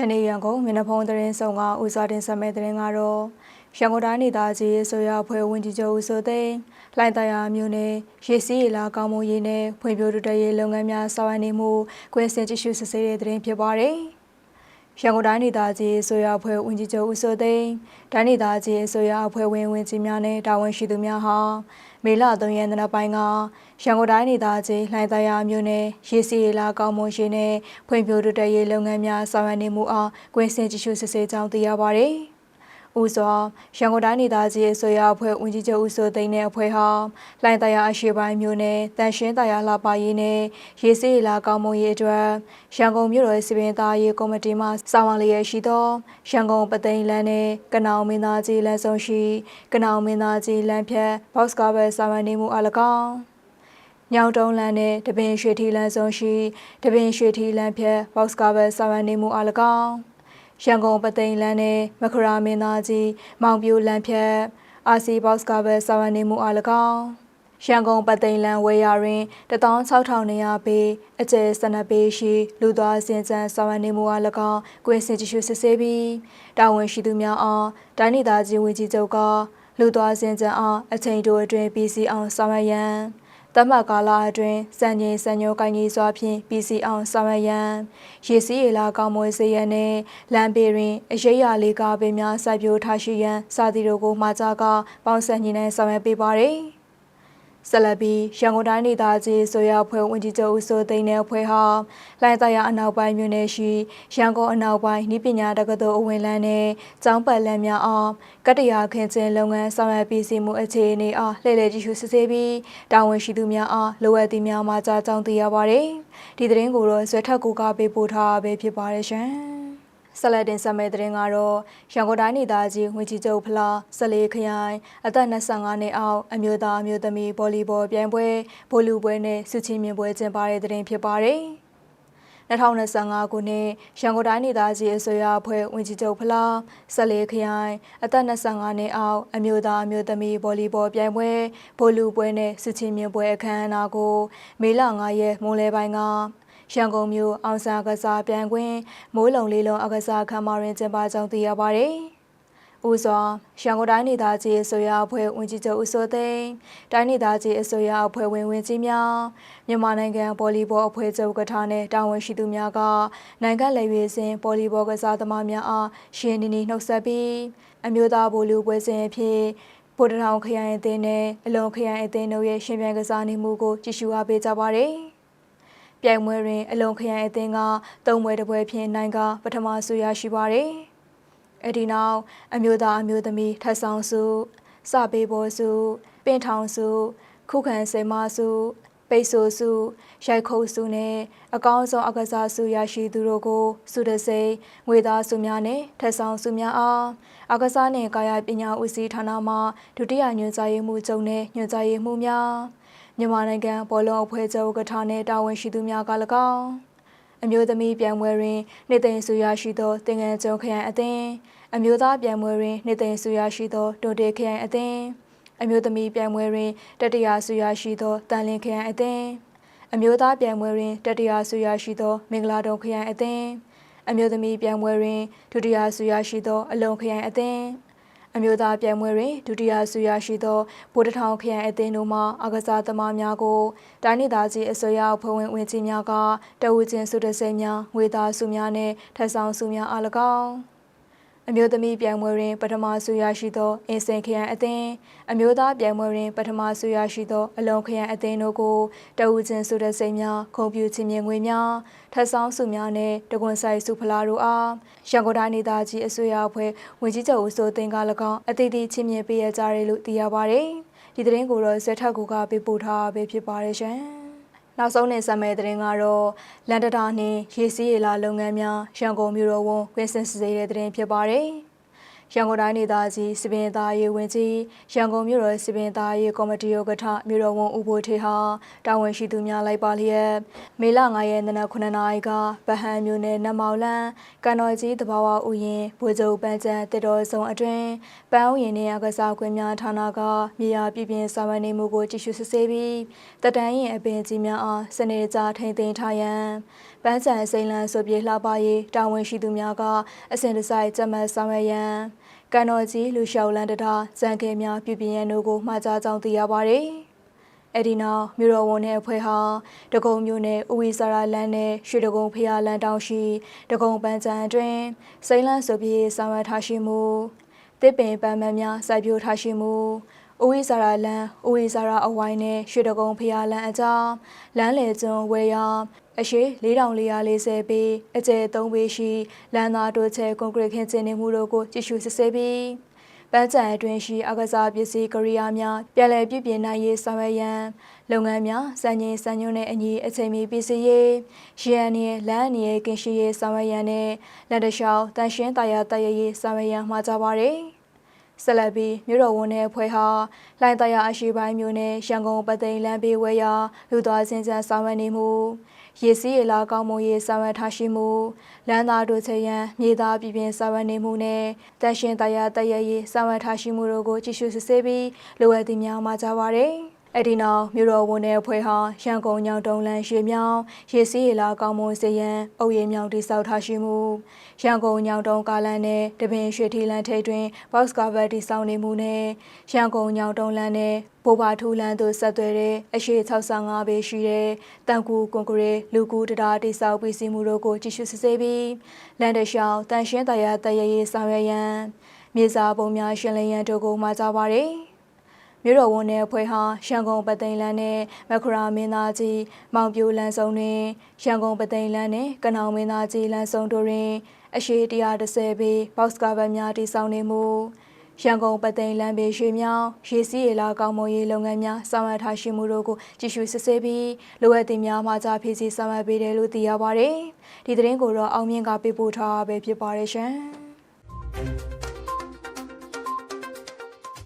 ယနေ့ရန်ကုန်မျက်နှာဖုံးသတင်းဆောင်ကဦးစားတင်ဆက်မဲ့သတင်းကတော့ရန်ကုန်တိုင်းဒေသကြီးဆိုရအဖွဲ့ဝင်ကြီးချုပ်ဦးစိုးသိန်းလှိုင်တရားမျိုးနဲ့ရေစီးရလာကောင်းမွန်ရေးနဲ့ဖွံ့ဖြိုးတိုးတက်ရေးလုပ်ငန်းများဆောင်ရွက်နေမှုကွင်းစင်ကြည့်ရှုစစ်ဆေးတဲ့သတင်းဖြစ်ပါတယ်။ရန်ကုန်တိုင်းဒေသကြီးဆိုရအဖွဲ့ဝင်ကြီးချုပ်ဦးစိုးသိန်းတိုင်းဒေသကြီးဆိုရအဖွဲ့ဝင်ဝင်ကြီးများနဲ့တာဝန်ရှိသူများဟာ မေလ3ရက်နေ့ပိုင်းကရန်ကုန်တိုင်းဒေသကြီးလှိုင်တရားမျိုးနဲ့ရေစီရလာကောင်းမွန်ရေးနဲ့ဖွံ့ဖြိုးတိုးတက်ရေးလုပ်ငန်းများဆောင်ရွက်နေမှုအားကွင်းစင်ကြည့်ရှုစစ်ဆေးကြောင်းသိရပါတယ်။ ဦးစွာရန်ကုန်တိုင်းဒေသကြီးအစိုးရအဖွဲ့ဝန်ကြီးချုပ်ဦးစိုးသိန်းနဲ့အဖွဲ့ဟာလိုင်တရားအရှိပိုင်းမျိုးနဲ့တန်ရှင်းတရားလှပရေးနဲ့ရေစီးလာကောင်းမွန်ရေးအတွက်ရန်ကုန်မြို့တော်စီပင်သားရေးကော်မတီမှစာဝန်လျက်ရှိသောရန်ကုန်ပသိမ်လမ်းနဲ့ကနောင်မင်းသားကြီးလမ်းဆောင်ရှိကနောင်မင်းသားကြီးလမ်းဖြတ် box cover စာဝန်နေမှုအလကောင်းညောင်တုံးလမ်းနဲ့တပင်ရွှေထီလမ်းဆောင်ရှိတပင်ရွှေထီလမ်းဖြတ် box cover စာဝန်နေမှုအလကောင်း ရန်ကုန်ပသိမ်လမ်းနဲ့မခရာမင်းသားကြီးမောင်ပြိုလမ်းဖြတ် RC box cover စာဝန်နေမှုအလကောင်းရန်ကုန်ပသိမ်လမ်းဝေယာတွင်16200ပေအကျယ်12ပေရှိလူသွားစင်ကြံစာဝန်နေမှုအလကောင်းကွင်းစင်ကြည့်ရှုစစ်ဆေးပြီးတာဝန်ရှိသူများအားတိုင်းဒေသကြီးဝန်ကြီးချုပ်ကလူသွားစင်ကြံအားအချိန်တိုအတွင်း PC အောင်ဆောင်ရွက်ရန် တမတ်ကာလအတွင်းစံချိန်စံညိုကိုင်းကြီးစွာဖြင့် PC အောင်ဆောင်ရွက်ရန်ရေစီးရလာကောင်းမွေးစေရန်နှင့်လမ်းပေတွင်အရေးရလေးကားပင်များစိုက်ပျိုးထားရှိရန်စသည်တို့ကိုမှာကြားကပေါင်းစပ်ညှိနှိုင်းဆောင်ရွက်ပေးပါရယ် ဆက်လက်ပြီးရန်ကုန်တိုင်းဒေသကြီးဆိုရဖွဲ့ဝင်ကြီးချုပ်ဦးစိုးသိန်းတဲ့အဖွဲ့ဟာလိုင်တရာအနောက်ပိုင်းမြို့နယ်ရှိရန်ကုန်အနောက်ပိုင်းဤပညာတက္ကသိုလ်အဝင်လန်းနဲ့ကျောင်းပတ်လန်းများအားကတ္တရာခင်းကျင်းလုပ်ငန်းဆောင်ရွက်ပြီးစီမှုအခြေအနေအားလှည့်လည်ကြည့်ရှုစစ်ဆေးပြီးတာဝန်ရှိသူများအားလိုအပ်သည့်များမှာကြားကြောင်းသိရပါရယ်ဒီသတင်းကိုတော့ဆွဲထက်ကူကပေးပို့ထားပဲဖြစ်ပါတယ်ရှင် ဆက်လက်တင်ဆက်မယ့်သတင်းကတော့ရန်ကုန်တိုင်းဒေသကြီးဝင်ကြီးချုပ်ဖလားဆက်လေးခရိုင်အသက်25နှစ်အောက်အမျိုးသားအမျိုးသမီးဗော်လီဘောပြိုင်ပွဲဗိုလ်လူပွဲနဲ့စုချင်းမြင်ပွဲကျင်းပတဲ့သတင်းဖြစ်ပါတယ်။2025ခုနှစ်ရန်ကုန်တိုင်းဒေသကြီးအစိုးရအဖွဲ့ဝင်ကြီးချုပ်ဖလားဆက်လေးခရိုင်အသက်25နှစ်အောက်အမျိုးသားအမျိုးသမီးဗော်လီဘောပြိုင်ပွဲဗိုလ်လူပွဲနဲ့စုချင်းမြင်ပွဲအခမ်းအနားကိုမေလ9ရက်မိုးလယ်ပိုင်းက ရန်ကုန်မြို့အောင်စာကစားပြန်ကွင်းမိုးလုံလေးလုံးအကစားခမ်းမတွင်ကျင်းပကြောင်းသိရပါဗျ။ဦးစွာရန်ကုန်တိုင်းဒေသကြီးအစိုးရအဖွဲ့ဝင်ကြီးချုပ်ဦးစိုးသိန်းတိုင်းဒေသကြီးအစိုးရအဖွဲ့ဝင်ဝင်ကြီးများမြန်မာနိုင်ငံဗော်လီဘောအဖွဲ့ချုပ်ကထာနဲ့တာဝန်ရှိသူများကနိုင်ငံလက်ရွေးစင်ဗော်လီဘောကစားသမားများအားရှင်းနေနေနှုတ်ဆက်ပြီးအမျိုးသားဗိုလ်လူပွဲစဉ်အဖြစ်ဗိုလ်တထောင်ခရိုင်အသင်းနဲ့အလွန်ခရိုင်အသင်းတို့ရဲ့ရှင်ပြိုင်ကစားနေမှုကိုကြည့်ရှုအားပေးကြပါရစေ။ ပြိုင်ပွဲတွင် အလုံခရိုင်အသင်းကသုံးပွဲတစ်ပွဲဖြင့်နိုင်ကပထမဆုရရှိပါတယ်။အဒီနောက်အမျိုးသားအမျိုးသမီးထပ်ဆောင်စုစပေးဘောစုပင်ထောင်စုခုခံစေမစုပိတ်ဆိုစုရိုက်ခုတ်စုနဲ့အကောင်းဆုံးအကစားစုရရှိသူတို့ကိုစုတစိမ့်ငွေသားစုများနဲ့ထက်ဆောင်စုများအားအကစားနှင့်ကာယပညာဦးစီးဌာနမှဒုတိယညွှန်ကြားရေးမှူးချုပ်နဲ့ညွှန်ကြားရေးမှူးများ မြန်မာနိုင်ငံဘောလုံးအဖွဲ့ချုပ်ကထာနဲ့တာဝန်ရှိသူများက၎င်းအမျိုးသမီးပြိုင်ပွဲတွင်နှစ်သိမ့်ဆူရရှိသောတင်ငန်းကျုံခရိုင်အသင်းအမျိုးသားပြိုင်ပွဲတွင်နှစ်သိမ့်ဆူရရှိသောတွန်တေခရိုင်အသင်းအမျိုးသမီးပြိုင်ပွဲတွင်တတိယဆူရရှိသောတန်လင်းခရိုင်အသင်းအမျိုးသားပြိုင်ပွဲတွင်တတိယဆူရရှိသော မင်္ဂလာတုံခရိုင်အသင်းအမျိုးသမီးပြိုင်ပွဲတွင်ဒုတိယဆူရရှိသော အလုံခရိုင်အသင်း အမျိုးသားပြိုင်ပွဲတွင်ဒုတိယဆုရရှိသောဗိုလ်တထောင်ခရိုင်အသင်းတို့မှအကစားသမားများကိုတိုင်းဒေသကြီးအစိုးရအဖွဲ့ဝင်ဝင်ကြီးများကတဝူချင်းဆုတဆဲများငွေသားဆုများနှင့်ထပ်ဆောင်ဆုများအား၎င်း အမျိုးသမီးပြိုင်ပွဲတွင် ပထမဆုရရှိသော အင်းစင်ခရိုင်အသင်းအမျိုးသားပြိုင်ပွဲတွင် ပထမဆုရရှိသော အလုံးခရိုင်အသင်းတို့ကိုတဝူချင်းဆုတစိမ့်များခုံပြူချင်းမြင်ငွေများထပ်ဆောင်ဆုများနဲ့တကွန်ဆိုင်ဆုဖလားတို့အားရန်ကုန်တိုင်းဒေသကြီးအစိုးရအဖွဲ့ဝင်ကြီးချုပ်ဦးစိုးသိန်းက၎င်းအသီးသီးချင်းမြင်ပေးရကြတယ်လို့သိရပါတယ်ဒီသတင်းကိုတော့ဇက်ထက်ကူကပေးပို့ထားပဲဖြစ်ပါတယ်ရှင် နောက်ဆုံးနေဆက်မဲ့သတင်းကတော့လန်ဒတာနှင့်ရေစီးရလာလုပ်ငန်းများရန်ကုန်မြို့တော်ဝန်ကွင်းစင်စစေးတဲ့သတင်းဖြစ်ပါတယ်။ ရန်ကုန်တိုင်းဒေသကြီးစပင်သားရေးဝင်ကြီးရန်ကုန်မြို့တော်စပင်သားရေးကော်မတီဥက္ကဋ္ဌမြို့တော်ဝန်ဦးဘိုထေဟာတာဝန်ရှိသူများလိုက်ပါလျက်မေလ9ရက်နေ့န9နာရီကဗဟန်းမြို့နယ်နမောင်လန်းကန်တော်ကြီးတဘာဝဥယျင်ဗိုလ်ချုပ်ပန်းချန်တစ်တော်ဆောင်အတွင်းပန်းဥယျင်နေရာကစားကွင်းများဌာနကမြေယာပြည်ပြင်းစာမနေမှုကိုကြည့်ရှုစစ်ဆေးပြီးတတန်းရင်အပင်ကြီးများအားစနေကြထိန်သိမ်းထားရန်ပန်းချံစိန်လန်းဆိုပြေလှပရေးတာဝန်ရှိသူများကအစဉ်တစိုက်ကြက်မှတ်ဆောင်ရွက်ရန် ကံတော်ကြီးလူလျှောက်လန်းတတာစံခဲများပြုပြင်ရန်တို့ကိုမှာကြားကြောင်းသိရပါဗျ။အဲ့ဒီနောက်မြို့တော်ဝန်နဲ့အဖွဲ့ဟာတကုံမြို့နယ်ဥဝီစာရလန်းနဲ့ရွှေတကုံဖျားလန်းတောင်ရှိတကုံပန်းချံအတွင်းစိန်လန်းဆိုပြေဆောင်ရွက်ထားရှိမှုတစ်ပင်ပန်းမန်းများစိုက်ပျိုးထားရှိမှု။ဥဝိဇာရလန်ဥဝိဇာရအဝိုင်းနဲ့ရွှေတကုံဖျားလန်အကြောင်းလမ်းလေကျွန်းဝဲရ အရှိ4440ပေအကျယ်3ပေရှိလမ်းသားတို့ချဲကွန်ကရစ်ခင်းကျင်းနေမှုတို့ကိုကြည့်ရှုစစ်ဆေးပြီးပန်းချံအတွင်းရှိအကစားပစ္စည်းကရိယာများပြည်လည်ပြုပြင်နိုင်ရေးဆောင်ရွက်ရန်လုပ်ငန်းများစံချိန်စံညွှန်းနဲ့အညီအချိန်မီပစ္စည်းရေးရန်နေလမ်းအနေကင်းရှိရေးဆောင်ရွက်ရန်နဲ့လက်တလျှောက်တန်ရှင်းတရားတရရေးဆောင်ရွက်ရန်မှာကြပါရယ်ဆက်လက်ပြီးမြို့တော်ဝန်တဲ့အဖွဲ့ဟာလိုင်တရာအရှိပိုင်းမြို့နယ်ရန်ကုန်ပသိမ်လမ်းဘေးဝဲရာလူသွားစင်စံဆောင်ရွက်နေမှု ရေစီးရလာကောင်းမွန်ရေးဆောင်ရွက်ထားရှိမှုလမ်းသားတို့ချရန်မြေသားပြည်ပြင်ဆောင်ရွက်နေမှုနဲ့တန်ရှင်တရားတရရေးဆောင်ရွက်ထားရှိမှုတို့ကိုကြည့်ရှုစစ်ဆေးပြီးလိုအပ်သည့်များမှာကြပါရယ် အဲ့ဒီနောက်မြို့တော်ဝန်တဲ့အဖွဲ့ဟာရန်ကုန်ညောင်တုံလန်းရွှေမြောင်ရေစီးရလာကောင်းမွန်စေရန်အုပ်ရည်မြောင်တိစောက်ထားရှိမှုရန်ကုန်ညောင်တုံကားလန်းနဲ့တပင်ရွှေထီလန်းထိပ်တွင် box cover တိစောက်နေမှုနဲ့ရန်ကုန်ညောင်တုံလန်းနဲ့ဘိုဘာထူလန်းသို့ဆက်သွယ်တဲ့အရှိ65ပေရှိတဲ့တန်ကူကွန်ကရစ်လူကူတရာတိစောက်ပြီးစီမှုတို့ကိုကြည့်ရှုစစ်ဆေးပြီးလန်တရှောင်းတန်ရှင်းတရားတရရေးဆောင်ရွက်ရန်မြေစာပုံများရှင်းလင်းရန်တို့ကိုမှာကြပါရယ် မြို့တော်ဝန်တဲ့အဖွဲ့ဟာရန်ကုန်ပသိမ်လန်းနဲ့မခရာမင်းသားကြီးမောင်ပြိုလန်းစုံတွင်ရန်ကုန်ပသိမ်လန်းနဲ့ကနောင်မင်းသားကြီးလန်းစုံတို့တွင်အရှိ130ပေ box cover များတည်ဆောက်နေမှုရန်ကုန်ပသိမ်လမ်းဘေးရွှေမြောင်းရေစီးရလာကောင်းမွန်ရေးလုပ်ငန်းများဆောင်ရွက်ထားရှိမှုတို့ကိုကြည့်ရှုစစ်ဆေးပြီးလိုအပ်သည့်များမှာကြားဖြည့်ဆည်းဆောင်ရွက်ပေးတယ်လို့သိရပါတယ်။ဒီသတင်းကိုတော့အောင်မြင့်ကပေးပို့ထားပဲဖြစ်ပါတယ်ရှင်။